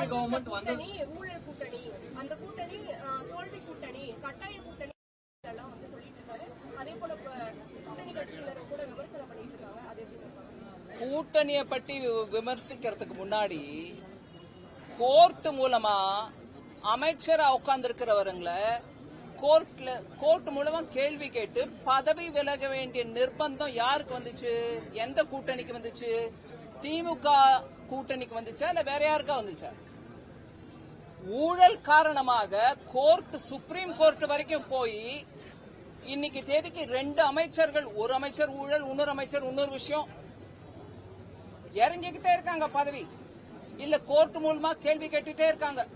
BJP government வந்து ஊழல் கூட்டணி அந்த கூட்டணி தோல்வி கூட்டணி கட்டாய கூட்டணி எல்லாம் வந்து சொல்லிட்டு இருக்காரு. அதே போல இப்ப கூட்டணி கட்சியினர் கூட விமர்சனம் பண்ணிட்டு இருக்காங்க. அது எப்படி பார்க்கறீங்க? கூட்டணியை பற்றி வி- விமர்சிக்கிறதுக்கு முன்னாடி கோர்ட் மூலமா அமைச்சரா உட்கார்ந்து இருக்கிறவருங்கள கோர்ட்ல கோர்ட் மூலமா கேள்வி கேட்டு பதவி விலக வேண்டிய நிர்பந்தம் யாருக்கு வந்துச்சு? எந்த கூட்டணிக்கு வந்துச்சு? திமுக கூட்டணிக்கு வந்துச்சா இல்ல வேற யாருக்கா வந்துச்சா? ஊழல் காரணமாக கோர்ட் சுப்ரீம் கோர்ட் வரைக்கும் போய் இன்னைக்கு தேதிக்கு ரெண்டு அமைச்சர்கள் ஒரு அமைச்சர் ஊழல் இன்னொரு அமைச்சர் இன்னொரு விஷயம். இறங்கிக்கிட்டே இருக்காங்க பதவி. இல்ல கோர்ட் மூலமா கேள்வி கேட்டுட்டே இருக்காங்க.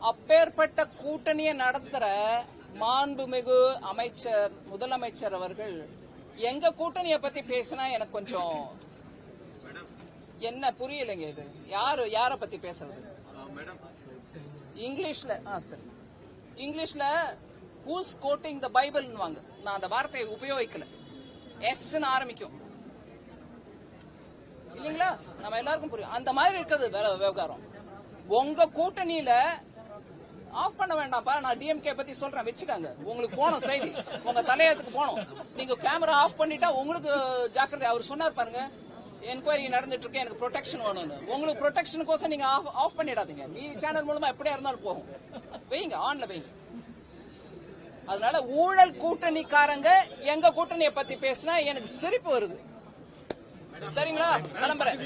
அப்பேற்பட்ட கூட்டணியை நடத்துற மாண்புமிகு அமைச்சர் முதலமைச்சர் அவர்கள் எங்க கூட்டணியை பத்தி பேசினா எனக்கு கொஞ்சம் என்ன புரியலைங்க இது? யாரு யார பத்தி பேசுறது? இங்கிலீஷ்ல ஆ சரி. இங்கிலீஷ்ல ஹூஸ் கோட்டிங் த பைபிள்னுவாங்க நான் அந்த வார்த்தையை உபயோகிக்கல. எஸ் ஆரம்பிக்கும். இல்லைங்களா? நம்ம எல்லாருக்கும் புரியும். அந்த மாதிரி இருக்குது விவகாரம். உங்க கூட்டணியில ஆஃப் பண்ண வேண்டாம்ப்பா. நான் டிஎம்கே பத்தி சொல்றேன். வச்சுக்காங்க. உங்களுக்கு போனோம் செய்தி. உங்க தலையத்துக்கு போனோம். நீங்க கேமரா ஆஃப் பண்ணிட்டா உங்களுக்கு ஜாக்கிரதை. அவர் சொன்னார் பாருங்க. என்கொயரி நடந்துட்டு இருக்கு எனக்கு ப்ரொடெக்ஷன் வேணும்னு. உங்களுக்கு ப்ரொடெக்ஷனுக்கோசம் நீங்க ஆஃப் ஆஃப் பண்ணிடாதீங்க. நீ சேனல் மூலமா எப்படியா இருந்தாலும் போகும். வைங்க ஆன்ல வைங்க. அதனால ஊழல் கூட்டணிக்காரங்க எங்க கூட்டணியை பத்தி பேசினா எனக்கு சிரிப்பு வருது. சரிங்களா? கிளம்புறேன்